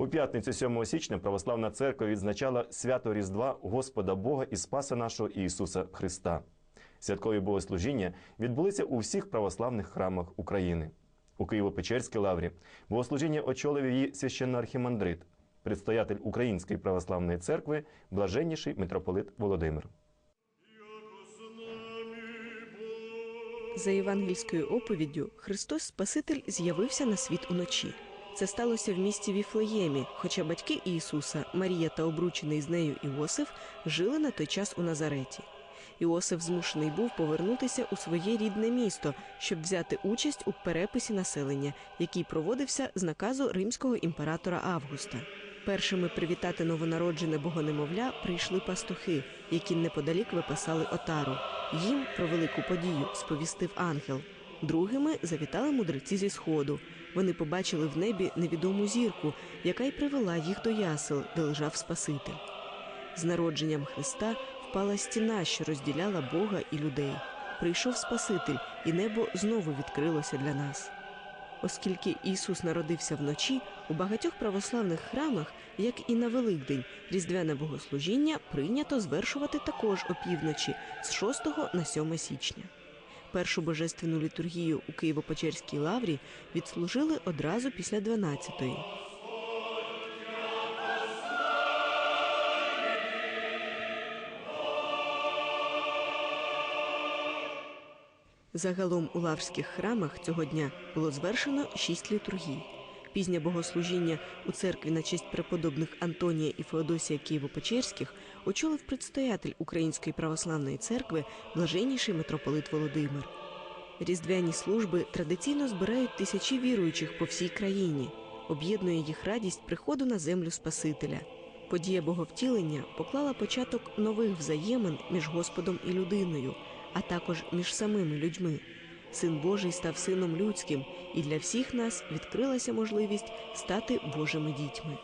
У п'ятницю 7 січня православна церква відзначала свято Різдва Господа Бога і Спаса нашого Ісуса Христа. Святкові богослужіння відбулися у всіх православних храмах України. У Києво-Печерській лаврі богослужіння очолив її священноархімандрит, предстоятель Української православної церкви, блаженніший митрополит Володимир. За євангельською оповіддю Христос Спаситель з'явився на світ уночі. Це сталося в місті Віфлеємі, хоча батьки Ісуса, Марія та обручений з нею Іосиф, жили на той час у Назареті. Іосиф змушений був повернутися у своє рідне місто, щоб взяти участь у переписі населення, який проводився з наказу римського імператора Августа. Першими привітати новонароджене богонемовля прийшли пастухи, які неподалік випасали отару. Їм про велику подію сповістив ангел. Другими завітали мудреці зі сходу. Вони побачили в небі невідому зірку, яка й привела їх до ясел, де лежав Спаситель. З народженням Христа впала стіна, що розділяла Бога і людей. Прийшов Спаситель, і небо знову відкрилося для нас. Оскільки Ісус народився вночі, у багатьох православних храмах, як і на Великдень, різдвяне богослужіння прийнято звершувати також опівночі з 6 на 7 січня. Першу божественну літургію у Києво-Печерській лаврі відслужили одразу після 12-ї. Загалом у лаврських храмах цього дня було звершено шість літургій. Пізнє богослужіння у церкві на честь преподобних Антонія і Феодосія Києво-Печерських очолив предстоятель Української православної церкви блаженніший митрополит Володимир. Різдвяні служби традиційно збирають тисячі віруючих по всій країні. Об'єднує їх радість приходу на землю Спасителя. Подія боговтілення поклала початок нових взаємин між Господом і людиною, а також між самими людьми. Син Божий став сином людським, і для всіх нас відкрилася можливість стати Божими дітьми.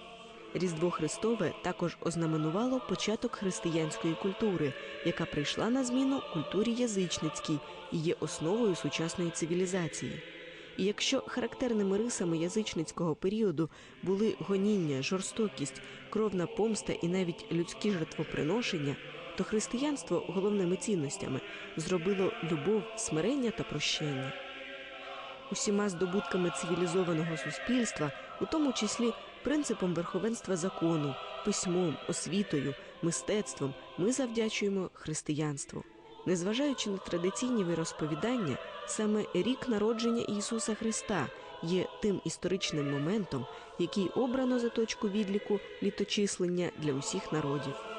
Різдво Христове також ознаменувало початок християнської культури, яка прийшла на зміну культурі язичницькій і є основою сучасної цивілізації. І якщо характерними рисами язичницького періоду були гоніння, жорстокість, кровна помста і навіть людські жертвоприношення, то християнство головними цінностями зробило любов, смирення та прощення. Усіма здобутками цивілізованого суспільства, у тому числі принципом верховенства закону, письмом, освітою, мистецтвом, ми завдячуємо християнству. Незважаючи на традиційні вирозповідання, саме рік народження Ісуса Христа є тим історичним моментом, який обрано за точку відліку літочислення для усіх народів.